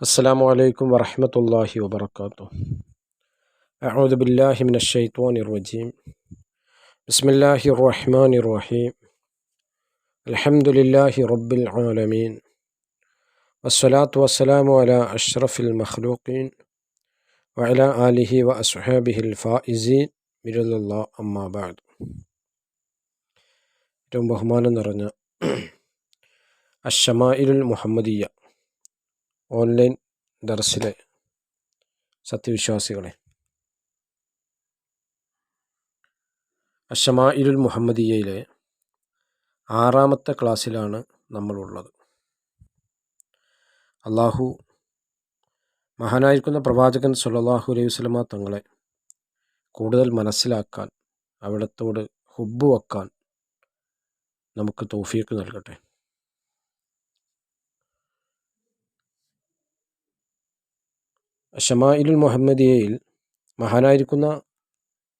السلام عليكم ورحمة الله وبركاته أعوذ بالله من الشيطان الرجيم بسم الله الرحمن الرحيم الحمد لله رب العالمين والصلاة والسلام على أشرف المخلوقين وعلى آله وأصحابه الفائزين برضا الله أما بعد ഏറ്റവും ബഹുമാനം നിറഞ്ഞ അഷമായിലുൽ മുഹമ്മദിയ ഓൺലൈൻ ദർസിലെ സത്യവിശ്വാസികളെ. അഷമായിലുൽ മുഹമ്മദിയയിലെ ആറാമത്തെ ക്ലാസ്സിലാണ് നമ്മളുള്ളത്. അള്ളാഹു മഹാനായിരിക്കുന്ന പ്രവാചകൻ സുല്ലാഹു അലൈഹി വസ്ലമ തങ്ങളെ കൂടുതൽ മനസ്സിലാക്കാൻ അവിടത്തോട് ഹുബ്ബ് വെക്കാൻ നമുക്ക് തോഫിയൊക്കെ നൽകട്ടെ. ഷമായിലുൽ മുഹമ്മദിയയിൽ മഹാനായിരിക്കുന്ന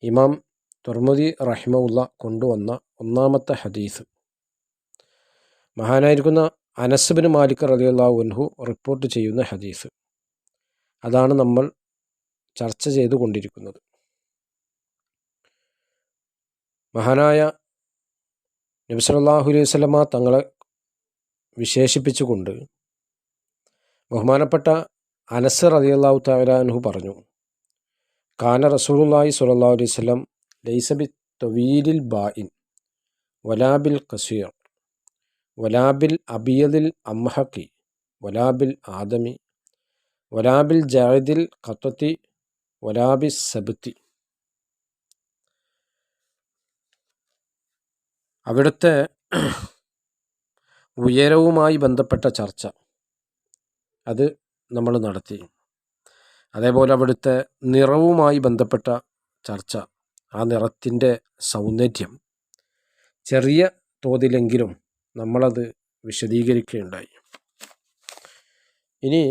ഇമാം തുർമുദി റഹിമുള്ള കൊണ്ടുവന്ന ഒന്നാമത്തെ ഹദീസ്. മഹാനായിരിക്കുന്ന അനസ്ബിന് മാലിക് റലിയല്ലാഹുൻഹു റിപ്പോർട്ട് ചെയ്യുന്ന ഹദീസ്. അതാണ് നമ്മൾ ചർച്ച ചെയ്തു കൊണ്ടിരിക്കുന്നത്. മഹാനായ നബി സല്ലല്ലാഹു അലൈഹി വസല്ലമ തങ്ങളെ വിശേഷിപ്പിച്ചുകൊണ്ട് ബഹുമാനപ്പെട്ട അനസ് റളിയല്ലാഹു താലാൻഹു പറഞ്ഞു കാന റസൂലുള്ളാഹി സുലല്ലാ അലൈഹി സ്വലം ലൈസബി തവീലിൽ ബായിൻ വലാബിൽ കസീർ വലാബിൽ അബിയദിൽ അംഹക്കി വലാബിൽ ആദമി വലാബിൽ ജാഹിദിൽ ഖത്തത്തി വലാബി സബത്തി. അവിടുത്തെ ഉയരവുമായി ബന്ധപ്പെട്ട ചർച്ച. അത് നമ്മൾ നടത്തി. അതേപോലെ അവിടുത്തെ നിറവുമായി ബന്ധപ്പെട്ട ചർച്ച ആ നിറത്തിന്റെ സൗന്ദര്യം. ചെറിയ തോതിലെങ്കിലും നമ്മളത് വിശദീകരിക്കുകയുണ്ടായി. ഇനി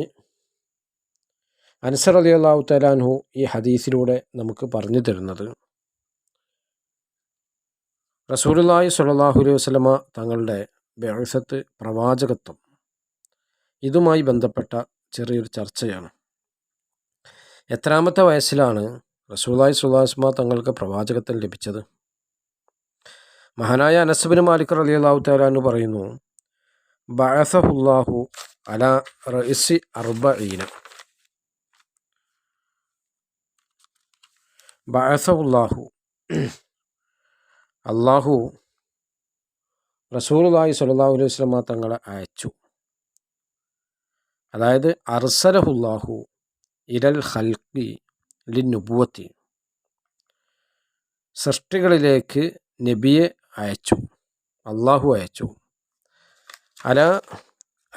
അൻസർ അലി അള്ളാഹു തലാൻഹു ഈ ഹദീസിലൂടെ നമുക്ക് പറഞ്ഞു തരുന്നത് റസൂലുല്ലാഹി സുലല്ലാഹു അലൈഹി വസ്ലമ തങ്ങളുടെ ബേസത്ത് പ്രവാചകത്വം ഇതുമായി ബന്ധപ്പെട്ട ചെറിയൊരു ചർച്ചയാണ്. എത്രാമത്തെ വയസ്സിലാണ് റസൂലായി സുല്ലാസ്മ തങ്ങൾക്ക് പ്രവാചകത്വം ലഭിച്ചത്? മഹാനായ അനസബിന് മാലിക് അലി അള്ളാഹു താലാന്ന് പറയുന്നു ബഅസഹുല്ലാഹു അല റഇസി അർബഈന. ബഅസഹുല്ലാഹു അള്ളാഹു റസൂലുള്ളാഹി സ്വല്ലല്ലാഹു അലൈഹി വസല്ലം തങ്ങളെ അയച്ചു. അതായത് അർസലഹുല്ലാഹു ഇരൽ ഹൽക്കി ലിനുബുവത്തി സൃഷ്ടികളിലേക്ക് നബിയെ അയച്ചു അള്ളാഹു അയച്ചു. അല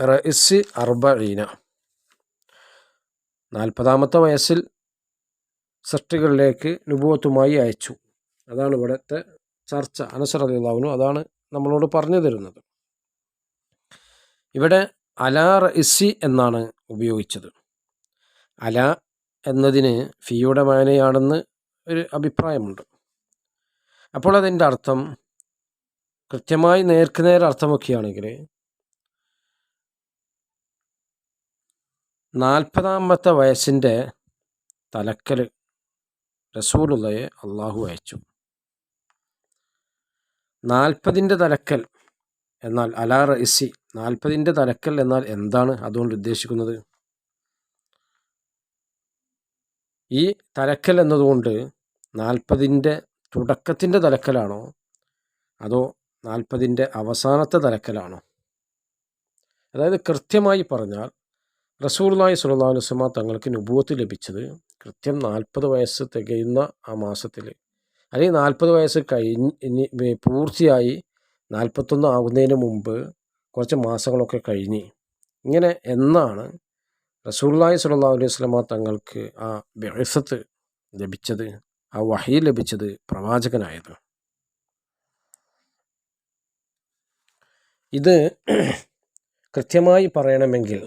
റഇസ് അർബീന നാൽപ്പതാമത്തെ വയസ്സിൽ സൃഷ്ടികളിലേക്ക് നുബുവത്തുമായി അയച്ചു. അതാണ് ഇവിടുത്തെ ചർച്ച. അനസർ അലിള്ളാവിനു അതാണ് നമ്മളോട് പറഞ്ഞു തരുന്നത്. ഇവിടെ അല റഇസി എന്നാണ് ഉപയോഗിച്ചത്. അല എന്നതിന് ഫിയുടെ മാനയാണെന്ന് ഒരു അഭിപ്രായമുണ്ട്. അപ്പോൾ അതിന്റെ അർത്ഥം കൃത്യമായി നേർക്കുനേർ അർത്ഥമൊക്കെയാണെങ്കിൽ നാൽപ്പതാമത്തെ വയസ്സിന്റെ തലക്കൽ റസൂലുള്ളയെ അള്ളാഹു അയച്ചു. നാൽപ്പതിന്റെ തലക്കൽ എന്നാൽ അലാ റഇസി നാൽപ്പതിന്റെ തലക്കൽ എന്നാൽ എന്താണ് അതുകൊണ്ട് ഉദ്ദേശിക്കുന്നത്? ഈ തലക്കൽ എന്നതുകൊണ്ട് നാൽപ്പതിന്റെ തുടക്കത്തിന്റെ തലക്കലാണോ? അതോ നാൽപ്പതിന്റെ അവസാനത്തെ തലക്കലാണോ? അതായത് കൃത്യമായി പറഞ്ഞാൽ റസൂർലായി സുല്ലാ വസ്ലമ തങ്ങൾക്ക് നുപൂത്ത് ലഭിച്ചത് കൃത്യം നാൽപ്പത് വയസ്സ് തികയുന്ന ആ മാസത്തിൽ. അല്ലെങ്കിൽ നാൽപ്പത് വയസ്സ് കഴിഞ്ഞ് പൂർത്തിയായി നാൽപ്പത്തൊന്ന് ആകുന്നതിന് മുമ്പ് കുറച്ച് മാസങ്ങളൊക്കെ കഴിഞ്ഞ് ഇങ്ങനെ എന്നാണ് റസൂല്ലായി സുല്ലാ അലൈഹി സ്വലമ തങ്ങൾക്ക് ആ ബെഹസത്ത് ലഭിച്ചത് ആ വഹി ലഭിച്ചത് പ്രവാചകനായത്. ഇത് കൃത്യമായി പറയണമെങ്കിൽ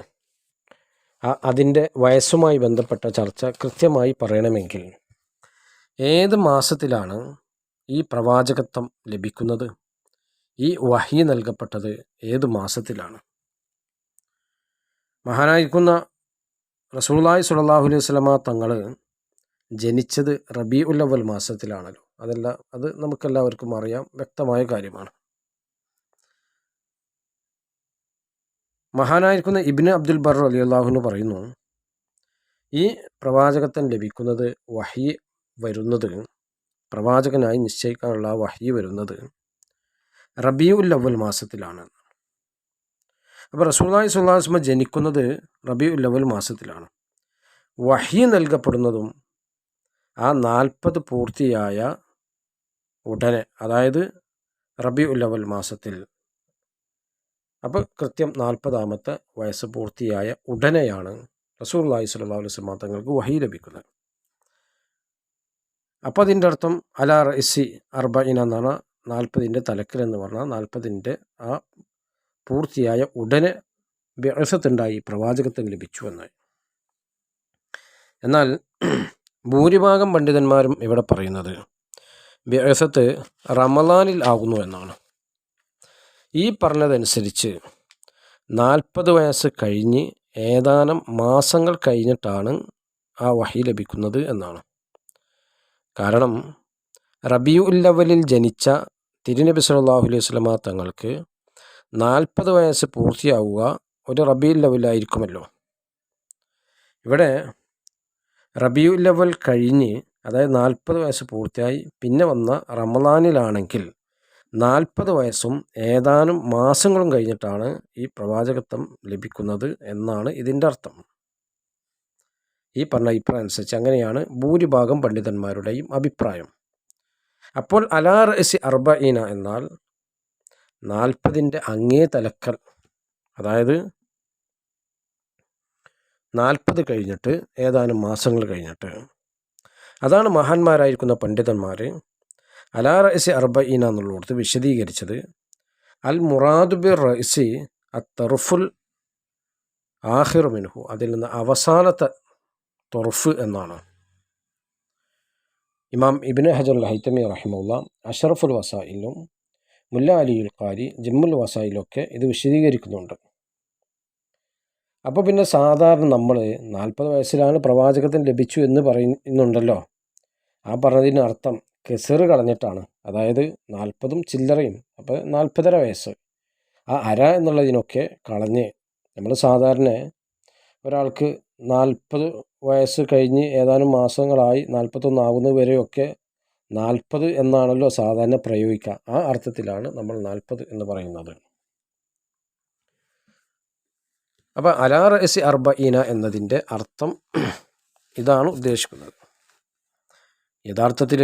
അതിന്റെ വയസ്സുമായി ബന്ധപ്പെട്ട ചർച്ച കൃത്യമായി പറയണമെങ്കിൽ ഏത് മാസത്തിലാണ് ഈ പ്രവാചകത്വം ലഭിക്കുന്നത്? ഈ വഹി നൽകപ്പെട്ടത് ഏത് മാസത്തിലാണ്? മഹാനായിരിക്കുന്ന റസൂള്ളാഹി സുല്ലാഹു അലൈഹി സ്വലമ തങ്ങൾ ജനിച്ചത് റബി ഉല്ലവൽ മാസത്തിലാണല്ലോ. അതല്ല അത് നമുക്കെല്ലാവർക്കും അറിയാം വ്യക്തമായ കാര്യമാണ്. മഹാനായിരിക്കുന്ന ഇബിന് അബ്ദുൽ ബർ അലി അള്ളാഹുന് പറയുന്നു ഈ പ്രവാചകത്തൻ ലഭിക്കുന്നത് വഹി വരുന്നത് പ്രവാചകനായി നിശ്ചയിക്കാനുള്ള വഹി വരുന്നത് റബിയുൽ അവൽ മാസത്തിലാണ്. അപ്പോൾ റസൂലായി സുല്ലാസ്മ ജനിക്കുന്നത് റബിയുൽ അവൽ മാസത്തിലാണ്. വഹി നൽകപ്പെടുന്നതും ആ നാൽപ്പത് പൂർത്തിയായ ഉടനെ അതായത് റബി അവൽ മാസത്തിൽ. അപ്പോൾ കൃത്യം നാൽപ്പതാമത്തെ വയസ്സ് പൂർത്തിയായ ഉടനെയാണ് റസൂള്ളി സ്വല്ലാ വസ്ലമ തങ്ങൾക്ക് വഹി ലഭിക്കുന്നത്. അപ്പോൾ അതിന്റെ അർത്ഥം അലാ റസി അർബയിൻ എന്നാണ് നാൽപ്പതിന്റെ തലക്കൽ എന്ന് പറഞ്ഞാൽ നാൽപ്പതിന്റെ ആ പൂർത്തിയായ ഉടനെ വ്യസത്തുണ്ടായി പ്രവാചകത്വം ലഭിച്ചു എന്നായി എന്നാൽ ഭൂരിഭാഗം പണ്ഡിതന്മാരും ഇവിടെ പറയുന്നത് വ്യസത്ത് റമലാനിൽ ആകുന്നു എന്നാണ്. ഈ പറഞ്ഞതനുസരിച്ച് നാൽപ്പത് വയസ്സ് കഴിഞ്ഞ് ഏതാനും മാസങ്ങൾ കഴിഞ്ഞിട്ടാണ് ആ വഹി ലഭിക്കുന്നത് എന്നാണ്. കാരണം റബിയുല്ലവലിൽ ജനിച്ച തിരുനബി സല്ലാഹു അലൈഹി സ്വലമ തങ്ങൾക്ക് നാൽപ്പത് വയസ്സ് പൂർത്തിയാവുക ഒരു റബിയുൽ ലെവലായിരിക്കുമല്ലോ ഇവിടെ റബിയുൽ ലെവൽ കഴിഞ്ഞ് അതായത് നാൽപ്പത് വയസ്സ് പൂർത്തിയായി പിന്നെ വന്ന റമദാനിലാണെങ്കിൽ നാൽപ്പത് വയസ്സും ഏതാനും മാസങ്ങളും കഴിഞ്ഞിട്ടാണ് ഈ പ്രവാചകത്വം ലഭിക്കുന്നത് എന്നാണ് ഇതിന്റെ അർത്ഥം. ഈ പറഞ്ഞ അഭിപ്രായം അനുസരിച്ച് അങ്ങനെയാണ് ഭൂരിഭാഗം പണ്ഡിതന്മാരുടെയും അഭിപ്രായം. അപ്പോൾ അലാർ അർബ അർബീന എന്നാൽ നാൽപ്പതിന്റെ അങ്ങേ തലക്കൽ അതായത് നാൽപ്പത് കഴിഞ്ഞിട്ട് ഏതാനും മാസങ്ങൾ കഴിഞ്ഞിട്ട്. അതാണ് മഹാന്മാരായിരിക്കുന്ന പണ്ഡിതന്മാർ അലാ റൈസി അർബീന എന്നുള്ളടത്ത് വിശദീകരിച്ചത്. അൽ മുറാദുബിർ റൈസി അത്തറുഫുൽ ആഹിർ മിനുഹു അതിൽ നിന്ന് അവസാനത്തെ തൊറഫ് എന്നാണ്. ഇമാം ഇബിന് ഹജർ ഹൈത്തമി റഹിമുള്ള അഷറഫുൽ വസായിലും മുല്ല അലിയുൽ ഖാരി ജിമ്മുൽ വസായിലൊക്കെ ഇത് വിശദീകരിക്കുന്നുണ്ട്. അപ്പോൾ പിന്നെ സാധാരണ നമ്മൾ നാൽപ്പത് വയസ്സിലാണ് പ്രവാചകത്തിന് ലഭിച്ചു എന്ന് പറയുന്നുണ്ടല്ലോ. ആ പറഞ്ഞതിന് അർത്ഥം കെസർ കളഞ്ഞിട്ടാണ്. അതായത് നാൽപ്പതും ചില്ലറയും അപ്പോൾ നാൽപ്പതര വയസ്സ്. ആ അര എന്നുള്ളതിനൊക്കെ കളഞ്ഞ് നമ്മൾ സാധാരണ ഒരാൾക്ക് നാൽപ്പത് വയസ്സ് കഴിഞ്ഞ് ഏതാനും മാസങ്ങളായി നാൽപ്പത്തൊന്നാകുന്ന വരെയൊക്കെ നാൽപ്പത് എന്നാണല്ലോ സാധാരണ പ്രയോഗിക്കുക. ആ അർത്ഥത്തിലാണ് നമ്മൾ നാൽപ്പത് എന്ന് പറയുന്നത്. അപ്പോൾ അലാർ എസ് അർബ ഇന എന്നതിന്റെ അർത്ഥം ഇതാണ് ഉദ്ദേശിക്കുന്നത്. യഥാർത്ഥത്തിൽ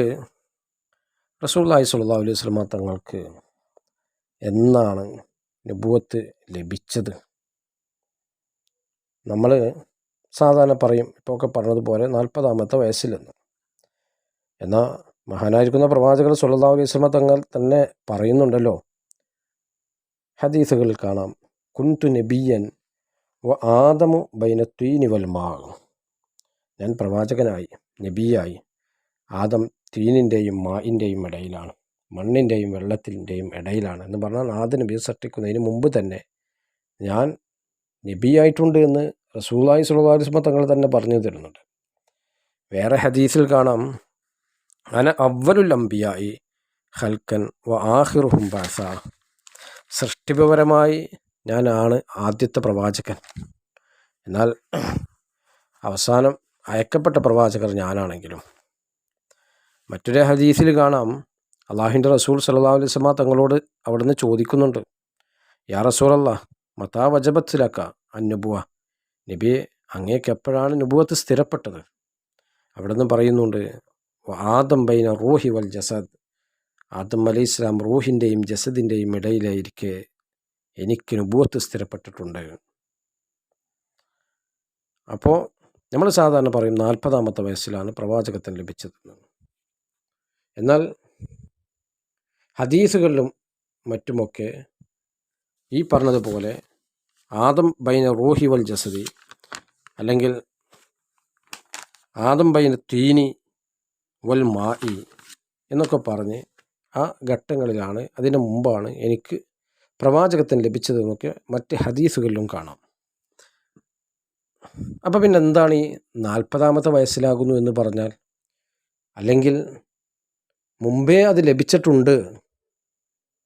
റസൂള്ളി സുല്ലാ അലൈഹി സ്വലമ തങ്ങൾക്ക് എന്നാണ് നബുവത്ത് ലഭിച്ചത്. നമ്മൾ സാധാരണ പറയും ഇപ്പോൾ ഒക്കെ പറഞ്ഞതുപോലെ നാൽപ്പതാമത്തെ വയസ്സിലെന്ന്. എന്നാൽ മഹാനായിരിക്കുന്ന പ്രവാചകർ സുല്ലാ അലൈഹി സ്വലമ തങ്ങൾ തന്നെ പറയുന്നുണ്ടല്ലോ. ഹദീസുകളിൽ കാണാം കുൻതു നബിയൻ വ ആദമു ബൈനത്വീനി വൽമാ ഞാൻ പ്രവാചകനായി നബിയായി. ആദം തീനിന്റെയും മായിന്റെയും ഇടയിലാണ് മണ്ണിന്റെയും വെള്ളത്തിന്റെയും ഇടയിലാണ് എന്ന് പറഞ്ഞാൽ ആദ്യ നബിയെ സൃഷ്ടിക്കുന്നതിന് മുമ്പ് തന്നെ ഞാൻ നബിയായിട്ടുണ്ട് എന്ന് റസൂലായി സുല്ലാസ്മ തങ്ങൾ തന്നെ പറഞ്ഞു തരുന്നുണ്ട്. വേറെ ഹദീസിൽ കാണാം അന അവലുൽ അംബിയായി ഹൽക്കൻ വ ആഹിറുഹും ബാസ സൃഷ്ടിപരമായി ഞാനാണ് ആദ്യത്തെ പ്രവാചകൻ. എന്നാൽ അവസാനം അയക്കപ്പെട്ട പ്രവാചകർ ഞാനാണെങ്കിലും. മറ്റൊരു ഹദീസിൽ കാണാം അള്ളാഹിന്റെ റസൂൽ സല്ലാ അലൈസ്മ തങ്ങളോട് അവിടുന്ന് ചോദിക്കുന്നുണ്ട് യാ റസൂൽ അല്ലാ മതാ വജബത്തിലാക്ക അന്നുബുവ നബിയെ അങ്ങേക്ക് എപ്പോഴാണ് സ്ഥിരപ്പെട്ടത്? അവിടെ നിന്ന് പറയുന്നുണ്ട് ആദം ബൈന റൂഹി വൽ ജസദ്. ആദം അലി ഇസ്ലാം റൂഹിന്റെയും ജസദിന്റെയും ഇടയിലായിരിക്കെ എനിക്ക് നുബുവത്ത് സ്ഥിരപ്പെട്ടിട്ടുണ്ട്. അപ്പോൾ നമ്മൾ സാധാരണ പറയും നാൽപ്പതാമത്തെ വയസ്സിലാണ് പ്രവാചകത്വം ലഭിച്ചത്. എന്നാൽ ഹദീസുകളിലും മറ്റുമൊക്കെ ഈ പറഞ്ഞതുപോലെ ആദം ബൈന റൂഹി വൽ ജസദി. അല്ലെങ്കിൽ ആദം ബൈന തീനി വൽ മായി എന്നൊക്കെ പറഞ്ഞ് ആ ഘട്ടങ്ങളിലാണ് അതിന് മുമ്പാണ് എനിക്ക് പ്രവാചകത്തിന് ലഭിച്ചതെന്നൊക്കെ മറ്റ് ഹദീസുകളിലും കാണാം. അപ്പോൾ പിന്നെ എന്താണ് ഈ നാൽപ്പതാമത്തെ വയസ്സിലാകുന്നു എന്ന് പറഞ്ഞാൽ അല്ലെങ്കിൽ മുമ്പേ അത് ലഭിച്ചിട്ടുണ്ട്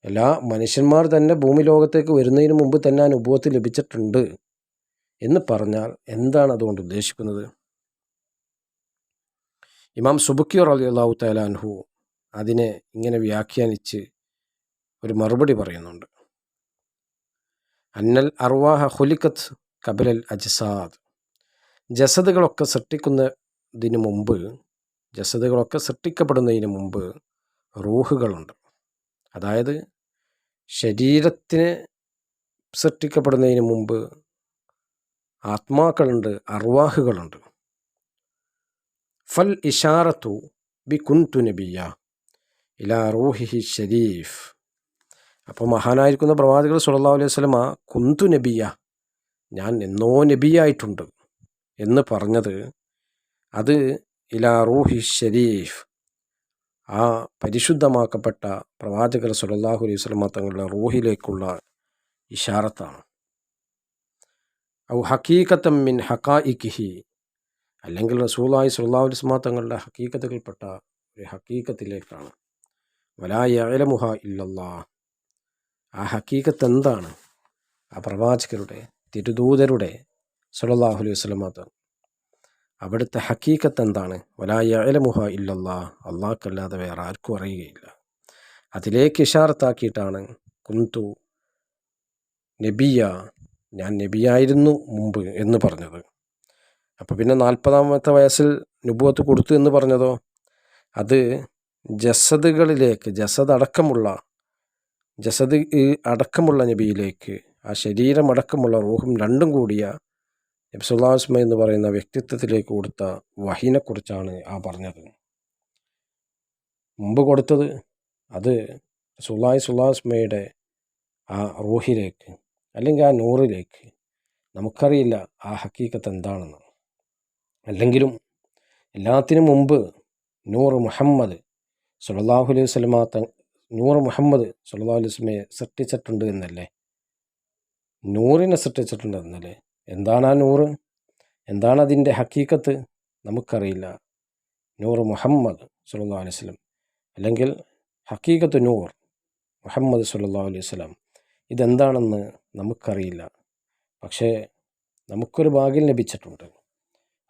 എല്ലാ മനുഷ്യന്മാർ തന്നെ ഭൂമി ലോകത്തേക്ക് വരുന്നതിന് മുമ്പ് തന്നെ അനുഭവത്തിൽ ലഭിച്ചിട്ടുണ്ട് എന്ന് പറഞ്ഞാൽ എന്താണ് അതുകൊണ്ട് ഉദ്ദേശിക്കുന്നത്? ഇമാം സുബുക്കിയോർ അലി അള്ളാഹു തലാൻഹു അതിനെ ഇങ്ങനെ വ്യാഖ്യാനിച്ച് ഒരു മറുപടി പറയുന്നുണ്ട്. അന്നൽ അർവാഹ ഹുലിക്കത്ത് കബലൽ അജസാദ്. ജസദുകളൊക്കെ സൃഷ്ടിക്കുന്നതിന് മുമ്പ് ജസദുകളൊക്കെ സൃഷ്ടിക്കപ്പെടുന്നതിന് മുമ്പ് റൂഹുകളുണ്ട്. അതായത് ശരീരത്തിന് സൃഷ്ടിക്കപ്പെടുന്നതിന് മുമ്പ് ആത്മാക്കളുണ്ട് അർവാഹുകളുണ്ട്. ഫൽ ഇഷാറത്തു ബി കുൻതു നബിയ ഇലാ റൂഹിഹി ഷരീഫ് അപ്പോൾ മഹാനായിരിക്കുന്ന പ്രവാചകർ സുല്ലാ അലൈഹി സ്വലമ കുന്തു നബിയ ഞാൻ എന്നോ നബിയായിട്ടുണ്ട് എന്ന് പറഞ്ഞത് അത് ഇലാ റൂഹി ഷരീഫ് ആ പരിശുദ്ധമാക്കപ്പെട്ട പ്രവാചകർ സുലല്ലാഹു അലൈഹി സ്വലമ തങ്ങളുടെ റൂഹിലേക്കുള്ള ഇഷാറത്താണ്. ഔ ഹക്കീക്കത്തം മിൻ ഹക്കാ ഹക്കായിക്കിഹി അല്ലെങ്കിൽ റസൂലായി സുല്ലാഹു അലൈഹി തങ്ങളുടെ ഹക്കീക്കത്തുകൾപ്പെട്ട ഒരു ഹക്കീക്കത്തിലേക്കാണ് വലായലമുഹ ഇല്ലല്ലാ ആ ഹക്കീക്കത്ത് എന്താണ് ആ പ്രവാചകരുടെ തിരുദൂതരുടെ സുലല്ലാഹു അലൈഹി വസ്ലമ അവിടുത്തെ ഹക്കീക്കത്ത് എന്താണ്? വലായ അലമുഹ ഇല്ലല്ലാ. അള്ളാഹ്ക്കല്ലാതെ വേറെ ആർക്കും അറിയുകയില്ല. അതിലേക്ക് ഇഷാർത്താക്കിയിട്ടാണ് കുന്തു നബിയ ഞാൻ നബിയായിരുന്നു മുമ്പ് എന്ന് പറഞ്ഞത്. അപ്പോൾ പിന്നെ നാൽപ്പതാമത്തെ വയസ്സിൽ നുബുവത്ത് കൊടുത്തു എന്ന് പറഞ്ഞതോ? അത് ജസദുകളിലേക്ക് ജസദ് അടക്കമുള്ള ജസദ് അടക്കമുള്ള നബിയിലേക്ക് ആ ശരീരമടക്കമുള്ള റൂഹും രണ്ടും കൂടിയ നബ്സുല്ലാസ്മ എന്ന് പറയുന്ന വ്യക്തിത്വത്തിലേക്ക് കൊടുത്ത വഹിനെക്കുറിച്ചാണ് ആ പറഞ്ഞത്. മുമ്പ് കൊടുത്തത് അത് സുല്ലായ് സുല്ലാസ്മയുടെ ആ റൂഹിലേക്ക് അല്ലെങ്കിൽ ആ നൂറിലേക്ക് നമുക്കറിയില്ല ആ ഹക്കീക്കത്ത് എന്താണെന്ന്. അല്ലെങ്കിലും എല്ലാത്തിനും മുമ്പ് നൂർ മുഹമ്മദ് സുല്ലാഹു അലൈഹി സ്വലമ നൂർ മുഹമ്മദ് സുല്ലാ അലൈഹി സ്വലമയെ സൃഷ്ടിച്ചിട്ടുണ്ട് എന്നല്ലേ? നൂറിനെ സൃഷ്ടിച്ചിട്ടുണ്ട് എന്നല്ലേ? എന്താണ് ആ നൂറ്? എന്താണ് അതിന്റെ ഹക്കീക്കത്ത്? നമുക്കറിയില്ല. നൂർ മുഹമ്മദ് സുല്ലാ അലൈഹി സ്വലം അല്ലെങ്കിൽ ഹക്കീക്കത്ത് നൂർ മുഹമ്മദ് സുല്ലാ അലൈഹി സ്വലം ഇതെന്താണെന്ന് നമുക്കറിയില്ല. പക്ഷേ നമുക്കൊരു ഭാഗ്യം ലഭിച്ചിട്ടുണ്ട്.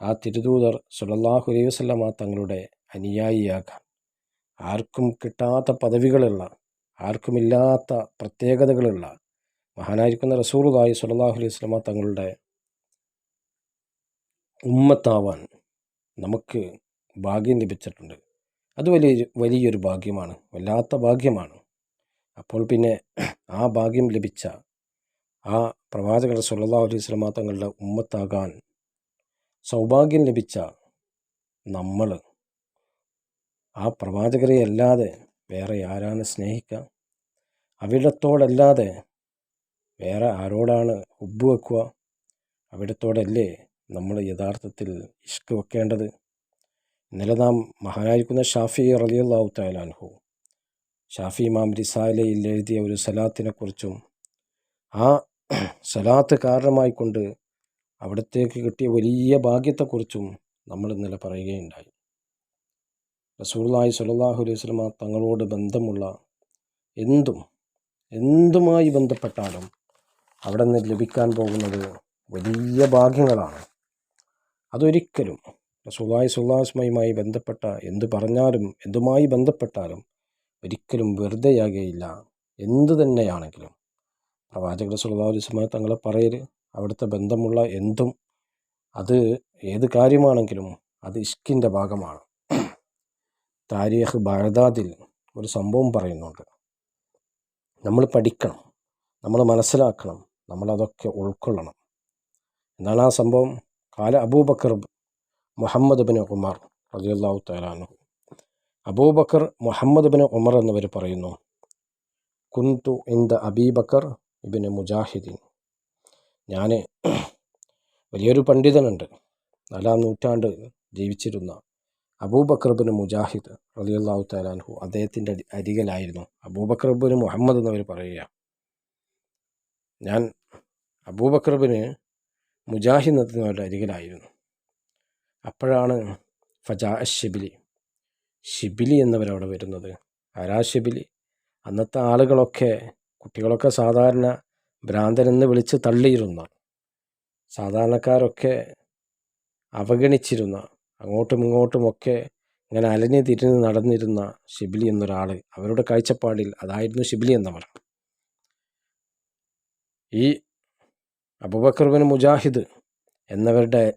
ആ തിരുദൂതർ സുലല്ലാഹു അലൈഹി വസ്ലമ തങ്ങളുടെ അനുയായിയാകാൻ. ആർക്കും കിട്ടാത്ത പദവികളുള്ള ആർക്കുമില്ലാത്ത പ്രത്യേകതകളുള്ള മഹാനായിരിക്കുന്ന റസൂറുദായി സുലല്ലാഹു അലൈഹി വസ്ലമ തങ്ങളുടെ ഉമ്മത്താവാൻ നമുക്ക് ഭാഗ്യം ലഭിച്ചിട്ടുണ്ട്. അത് വലിയൊരു വലിയൊരു ഭാഗ്യമാണ്. വല്ലാത്ത ഭാഗ്യമാണ്. അപ്പോൾ പിന്നെ ആ ഭാഗ്യം ലഭിച്ച ആ പ്രവാചകർ സുല്ലാ അലൈഹി സ്വലമാ തങ്ങളുടെ ഉമ്മത്താകാൻ സൗഭാഗ്യം ലഭിച്ച നമ്മൾ ആ പ്രവാചകരെ അല്ലാതെ വേറെ ആരാണ് സ്നേഹിക്കുക? അവിടത്തോടല്ലാതെ വേറെ ആരോടാണ് ഉബ്ബ് വെക്കുക? അവിടത്തോടല്ലേ നമ്മൾ യഥാർത്ഥത്തിൽ ഇഷ്ക് വെക്കേണ്ടത് ഇന്നലെ നാം മഹാനായിരിക്കുന്ന ഷാഫി റലിയുള്ളാഹു തലാൻഹു ഷാഫി ഇമാം റിസാലയിൽ എഴുതിയ ഒരു സലാത്തിനെക്കുറിച്ചും ആ സലാത്ത് കാരണമായിക്കൊണ്ട് അവിടത്തേക്ക് കിട്ടിയ വലിയ ഭാഗ്യത്തെക്കുറിച്ചും നമ്മൾ ഇന്നലെ പറയുകയുണ്ടായി. റസൂള്ളായി സലാഹു അലൈഹി സ്വലമ തങ്ങളോട് ബന്ധമുള്ള എന്തും എന്തുമായി ബന്ധപ്പെട്ടാലും അവിടെ നിന്ന് ലഭിക്കാൻ പോകുന്നത് വലിയ ഭാഗ്യങ്ങളാണ്. അതൊരിക്കലും റസൂലായി സുല്ലാസ്മയുമായി ബന്ധപ്പെട്ട എന്ത് പറഞ്ഞാലും എന്തുമായി ബന്ധപ്പെട്ടാലും ഒരിക്കലും വെറുതെയാകുകയില്ല. എന്തു തന്നെയാണെങ്കിലും. പ്രവാചകർ സുല്ലാ തങ്ങളെ പറയൽ അവിടുത്തെ ബന്ധമുള്ള എന്തും അത് ഏത് കാര്യമാണെങ്കിലും അത് ഇഷ്കിന്റെ ഭാഗമാണ്. താരിഖ് ബാഗ്ദാദിൽ ഒരു സംഭവം പറയുന്നുണ്ട്. നമ്മൾ പഠിക്കണം നമ്മൾ മനസ്സിലാക്കണം നമ്മളതൊക്കെ ഉൾക്കൊള്ളണം. എന്താണ് ആ സംഭവം? കാല അബൂബക്കർ മുഹമ്മദ് ബിൻ ഉമർ റതിയല്ലാഹു തലാനു Abu Bakr Muhammad bin Umar എന്നിവർ പറയുന്നു. കുന്തു ഇന്ത അബീബക്കർ ഇബിന് മുജാഹിദീൻ. ഞാൻ വലിയൊരു പണ്ഡിതനുണ്ട്. നാലാം നൂറ്റാണ്ട് ജീവിച്ചിരുന്ന അബൂബക്രബിന് മുജാഹിദ് റലിയല്ലാഹു തലാൻഹു അദ്ദേഹത്തിന്റെ അരികിലായിരുന്നു. അബൂബക്രബിന് മുഹമ്മദ് എന്നവർ പറയുക. ഞാൻ അബൂബക്രബിന് മുജാഹിദ് എന്നവരുടെ അരികിലായിരുന്നു അപ്പോഴാണ് ഫജാ ഷിബിലി ഷിബിലി എന്നവരവിടെ വരുന്നത്. ആരാ ഷിബിലി അന്നത്തെ ആളുകളൊക്കെ കുട്ടികളൊക്കെ സാധാരണ ഭ്രാന്തനെന്ന് വിളിച്ച് തള്ളിയിരുന്ന സാധാരണക്കാരൊക്കെ അവഗണിച്ചിരുന്ന അങ്ങോട്ടും ഇങ്ങോട്ടുമൊക്കെ ഇങ്ങനെ അലഞ്ഞു തിരിഞ്ഞ് നടന്നിരുന്ന ഷിബിലി എന്നൊരാൾ അവരുടെ കാഴ്ചപ്പാടിൽ അതായിരുന്നു ഷിബിലി എന്നവർ. ഈ അബുബക്കർബിൻ മുജാഹിദ് എന്നവരുടെ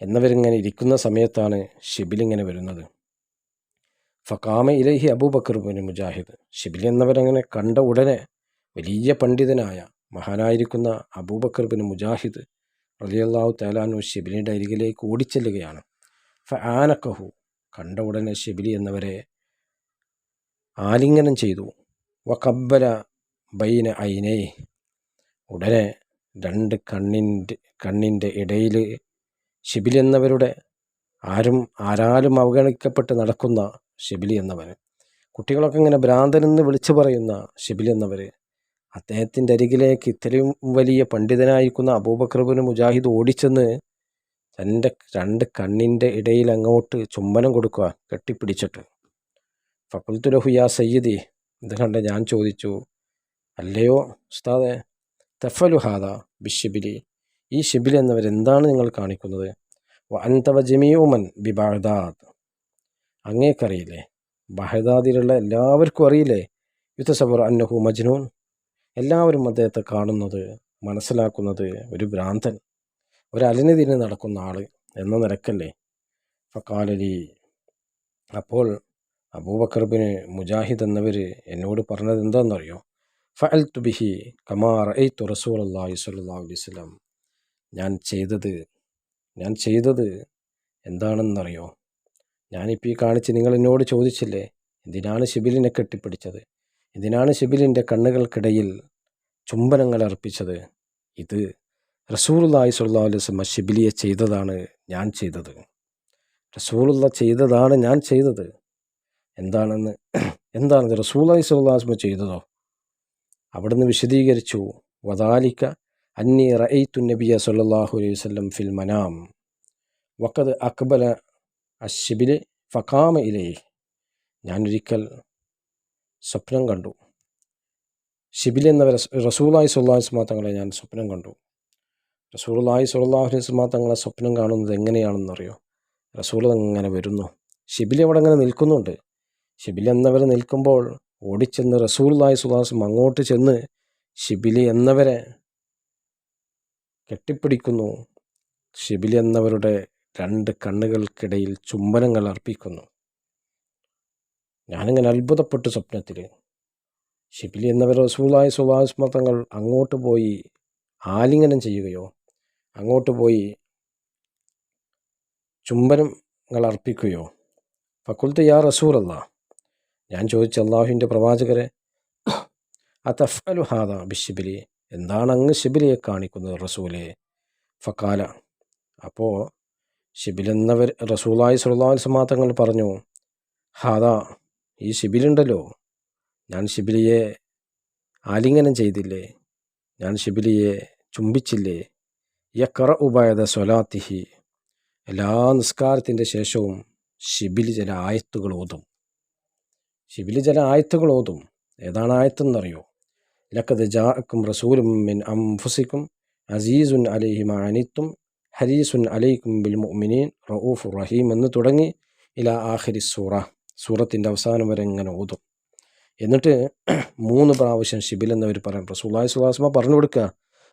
എന്നവരിങ്ങനെ ഇരിക്കുന്ന സമയത്താണ് ഷിബിലിങ്ങനെ വരുന്നത്. ഫക്കാമ ഇലഹി അബൂബക്കർബിൻ മുജാഹിദ്. ഷിബിലി എന്നവരങ്ങനെ കണ്ട ഉടനെ വലിയ പണ്ഡിതനായ മഹാനായിരിക്കുന്ന അബൂബക്കർ ബിൻ മുജാഹിദ് റലിയല്ലാഹു തലാനു ഷിബിലിന്റെ അരികിലേക്ക് ഓടിച്ചെല്ലുകയാണ്. ഫ ആനക്കഹു കണ്ട ഉടനെ ഷിബിലി എന്നവരെ ആലിംഗനം ചെയ്തു. വ കബ്ബല ബൈന ഐനേ ഉടനെ രണ്ട് കണ്ണിന്റെ കണ്ണിന്റെ ഇടയിൽ ഷിബിലി എന്നവരുടെ ആരും ആരാലും അവഗണിക്കപ്പെട്ട് നടക്കുന്ന ഷിബിലി എന്നവർ കുട്ടികളൊക്കെ ഇങ്ങനെ ഭ്രാന്തനെന്ന് വിളിച്ചു പറയുന്ന ഷിബിലി എന്നവർ അദ്ദേഹത്തിന്റെ അരികിലേക്ക് ഇത്രയും വലിയ പണ്ഡിതനായിരിക്കുന്ന അബൂബക്രബിന് മുജാഹിദ് ഓടിച്ചെന്ന് തന്റെ രണ്ട് കണ്ണിന്റെ ഇടയിൽ അങ്ങോട്ട് ചുംബനം കൊടുക്കുക കെട്ടിപ്പിടിച്ചിട്ട്. ഫക്കുൽത്തുലഹു യാ സയ്യിദി ഇത് കണ്ട് ഞാൻ ചോദിച്ചു അല്ലയോ ഉസ്താദെ തെഫലു ഹാദ ബിഷിബിലി ഈ ഷിബിലി എന്നവരെന്താണ് നിങ്ങൾ കാണിക്കുന്നത്? അൻതവ ജമീഉമൻ ബി അങ്ങേക്കറിയില്ലേ? ബഹദാദിലുള്ള എല്ലാവർക്കും അറിയില്ലേ? യുദ്ധസബർ അന്നഹു മജ്നൂൻ. എല്ലാവരും അദ്ദേഹത്തെ കാണുന്നത് മനസ്സിലാക്കുന്നത് ഒരു ഭ്രാന്തൻ ഒരലിന് തിരിഞ്ഞ് നടക്കുന്ന ആൾ എന്ന നിരക്കല്ലേ ഫക്കാലലി അപ്പോൾ അബൂബക്കർബിന് മുജാഹിദ് എന്നവർ എന്നോട് പറഞ്ഞത് എന്താണെന്നറിയോ ഫഅൽ ബിഹി കമാർ ഐ തു റസൂൽ അള്ളാഹി സ്വല്ലാ അലൈവല്ലാം ഞാൻ ചെയ്തത് ഞാൻ ചെയ്തത് എന്താണെന്നറിയോ? ഞാനിപ്പോൾ ഈ കാണിച്ച് നിങ്ങൾ എന്നോട് ചോദിച്ചില്ലേ? എന്തിനാണ് ശിബിലിനെ കെട്ടിപ്പിടിച്ചത്? എന്തിനാണ് ശിബിലിന്റെ കണ്ണുകൾക്കിടയിൽ ചുംബനങ്ങൾ അർപ്പിച്ചത്? ഇത് റസൂലുല്ലാഹി സ്വല്ലാ അലൈവല്ല ശിബിലിയെ ചെയ്തതാണ് ഞാൻ ചെയ്തത്. റസൂലുള്ള ചെയ്തതാണ് ഞാൻ ചെയ്തത്. എന്താണെന്ന് സ്വല്ലല്ലാഹു റസൂലായി സ്വല്ലാസ്മ ചെയ്തതോ? അവിടുന്ന് വിശദീകരിച്ചു. വദാലിക്ക അന്നി റഅയ്ത്തു നബിയ സല്ലല്ലാഹു അലൈഹി വസല്ലം ഫിൽ മനാം. വഖദ് അക്ബല ഫഖാമ ഇലേ ഞാനൊരിക്കൽ സ്വപ്നം കണ്ടു. ഷിബിൽ എന്ന റസൂലായി സുല്ലാസ്മാ തങ്ങളെ ഞാൻ സ്വപ്നം കണ്ടു. റസൂലായി വസല്ലം തങ്ങളെ സ്വപ്നം കാണുന്നത് എങ്ങനെയാണെന്നറിയോ? റസൂൽ അങ്ങനെ വരുന്നു? ഷിബിൽ അവിടെ അങ്ങനെ നിൽക്കുന്നുണ്ട്? ഷിബിൽ എന്നവർ നിൽക്കുമ്പോൾ ഓടിച്ചെന്ന് റസൂലായി സുഹാസും അങ്ങോട്ട് ചെന്ന് ഷിബിലി എന്നവരെ കെട്ടിപ്പിടിക്കുന്നു. ഷിബിലി എന്നവരുടെ രണ്ട് കണ്ണുകൾക്കിടയിൽ ചുംബനങ്ങൾ അർപ്പിക്കുന്നു. ഞാനിങ്ങനെ അത്ഭുതപ്പെട്ടു സ്വപ്നത്തിൽ ഷിബിലി എന്നവർ റസൂലായ സുഭാസ്മതങ്ങൾ അങ്ങോട്ട് പോയി ആലിംഗനം ചെയ്യുകയോ അങ്ങോട്ട് പോയി ചുംബനങ്ങൾ അർപ്പിക്കുകയോ. ഫക്കുൽത്ത് യാ റസൂലല്ല ഞാൻ ചോദിച്ച അള്ളാഹുവിന്റെ പ്രവാചകരെ അതഫ് അലുഹാദ ബിഷിബിലി എന്താണ് അങ്ങ് ഷിബിലിയെ കാണിക്കുന്നത് റസൂലെ? ഫക്കാല അപ്പോൾ ഷിബിലെന്നവർ റസൂലായി സുല്ലാ തങ്ങൾ പറഞ്ഞു ഹാദാ ഈ ഷിബിലുണ്ടല്ലോ ഞാൻ ഷിബിലിയെ ആലിംഗനം ചെയ്തില്ലേ? ഞാൻ ഷിബിലിയെ ചുംബിച്ചില്ലേ? യക്കറ ഉപായത സ്വലാത്തിഹി. എല്ലാ നിസ്കാരത്തിന്റെ ശേഷവും ഷിബിലി ചില ആയത്തുകൾ ഓതും. ഷിബിലി ചില ആയത്തുകൾ ഓതും. ഏതാണ് ആയത്തെന്നറിയോ? ലക്കത് ജാക്കും റസൂലും മിൻ അംഫുസിക്കും അസീസുൻ അലിഹി മാനിത്തും ഹരീസുൻ അലൈക്കും ബിൽ മുഅ്മിനീൻ റഊഫ് റഹീം എന്ന് തുടങ്ങി ഇല ആഖിരി സൂറ. സൂറത്തിന്റെ അവസാനം വരെ ഇങ്ങനെ ഓതും. എന്നിട്ട് മൂന്ന് പ്രാവശ്യം ഷിബിൽ എന്നവർ പറയും റസൂല്ലാഹി സുഹാസ്മ പറഞ്ഞു കൊടുക്കുക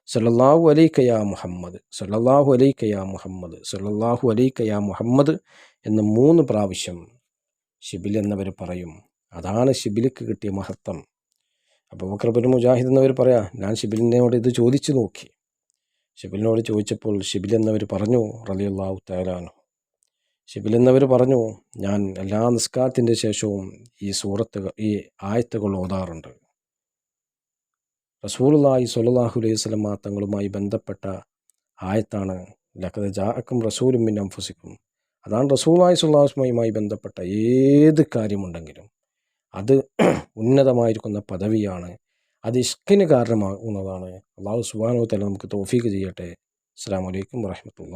സല്ലല്ലാഹു അലൈക്കയാ മുഹമ്മദ് സല്ലല്ലാഹു അലൈക്കയാ മുഹമ്മദ് സല്ലല്ലാഹു അലൈക്കയാ മുഹമ്മദ് എന്ന് മൂന്ന് പ്രാവശ്യം ഷിബിൽ എന്നവർ പറയും. അതാണ് ഷിബിലിക്ക് കിട്ടിയ മഹത്വം. അപ്പോൾ ബക്രബിൻ മുജാഹിദ് എന്നവർ പറയാം ഞാൻ ഷിബിലിനോട് ഇത് ചോദിച്ചു നോക്കി. ഷിബിലിനോട് ചോദിച്ചപ്പോൾ ഷിബിൽ എന്നവർ പറഞ്ഞു റലിയല്ലാഹു തേലാനു ഷിബിൽ എന്നവർ പറഞ്ഞു ഞാൻ എല്ലാ നിസ്കാരത്തിന്റെ ശേഷവും ഈ സൂറത്തുകൾ ഈ ആയത്തുകൾ ഓതാറുണ്ട്. റസൂലുള്ളാഹി സ്വല്ലല്ലാഹു അലൈഹി വസല്ലമ തങ്ങളുമായി ബന്ധപ്പെട്ട ആയത്താണ് ലക്കത് ജാഅക്കും റസൂലും മിൻ അംഫുസിക്കും അതാണ് റസൂലായി സുല്ലാഹുസ്മയുമായി ബന്ധപ്പെട്ട ഏത് കാര്യമുണ്ടെങ്കിലും. അത് ഉന്നതമായിരിക്കുന്ന പദവിയാണ്. അത് ഇഷ്കിന് കാരണമാകുന്നതാണ് അള്ളാഹു സുബാനോ തല നമുക്ക് തോഫീക്ക് ചെയ്യട്ടെ. അസ്സാം വലൈക്കും വാഹമത്തുള്ള